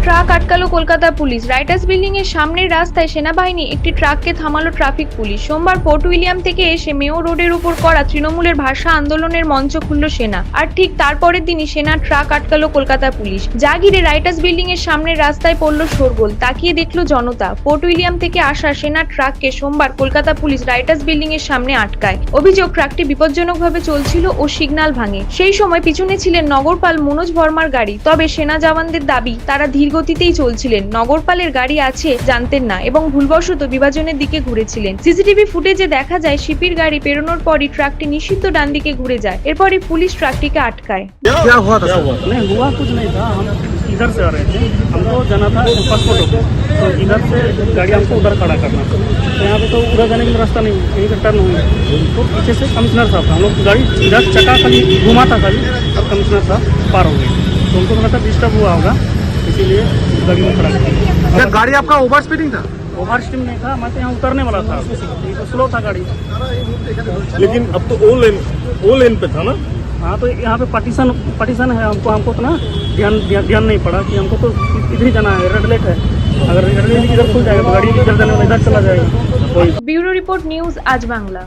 Truck আটকালো Kolkata police. Writers building এর সামনের রাস্তায় সেনাবাহিনী একটি ট্রাককে থামালো ট্রাফিক পুলিশ। সোমবার পোর্ট উইলিয়াম থেকে এসে মেও রোডের উপর করা তৃণমূলের ভাষা আন্দোলনের মঞ্চ খুলল সেনা। আর ঠিক তারপরের দিনই সেনার ট্রাক আটকালো কলকাতা পুলিশ। যা ঘিরে রাইটার্স বিল্ডিং এর সামনের রাস্তায় পড়ল শোরগোল। তাকিয়ে দেখল জনতা। পোর্ট উইলিয়াম থেকে আসা সেনার ট্রাককে সোমবার কলকাতা পুলিশ রাইটার্স বিল্ডিং এর সামনে আটকায়। অভিযোগ, ট্রাকটি বিপজ্জনকভাবে চলছিল ও সিগন্যাল ভাঙে। সেই সময় পিছনে ছিলেন নগরপাল মনোজ বর্মার গাড়ি। তবে সেনা জওয়ানদের দাবি, তারা ধীর গতিতেই চলছিলেন নগরপালের গাড়ি আছে জানতেন না এবং ভুলবশত বিভাজনের দিকে ঘুরেছিলেন সিসিটিভি ফুটেজে দেখা যায় শিপির গাড়ি পেরোনোর পরই ট্রাকটি নিষিদ্ধ ডান দিকে ঘুরে যায় এরপরই পুলিশ ট্রাকটিকে আটকায় क्या हुआ था क्या हुआ नहीं हुआ कुछ नहीं था हम इधर से आ रहे थे हमको जाना था पासपोर्ट को तो इधर से गाड़ी हमको उधर खड़ा करना था तो यहाँ पे तो उधर जाने का रास्ता नहीं यहीं का टर्न हुई तो पीछे से कमिश्नर साहब था हम लोग गाड़ी इधर चक्का खाली घुमा था खाली अब कमिश्नर साहब पार हो गए तो उनको लगा था डिस्टर्ब हुआ होगा इसीलिए बगी में खड़ा क्या गाड़ी आपका ओवर स्पीडिंग था? ओवर स्पीडिंग नहीं था मैं तो यहाँ उतरने वाला था। तो स्लो था गाड़ी। लेकिन अब तो ओ लेन ओ लेन पे था ना? हाँ तो यहाँ पे पार्टीशन पार्टीशन है हमको हमको इतना ध्यान ध्यान नहीं पड़ा कि हमको तो इधर ही जाना है रेड लाइट है। अगर रेड लाइट इधर खुल जाएगा तो गाड़ी इधर जाने वाला इधर चला जाएगा। ब्यूरो रिपोर्ट न्यूज़ आज बांग्ला।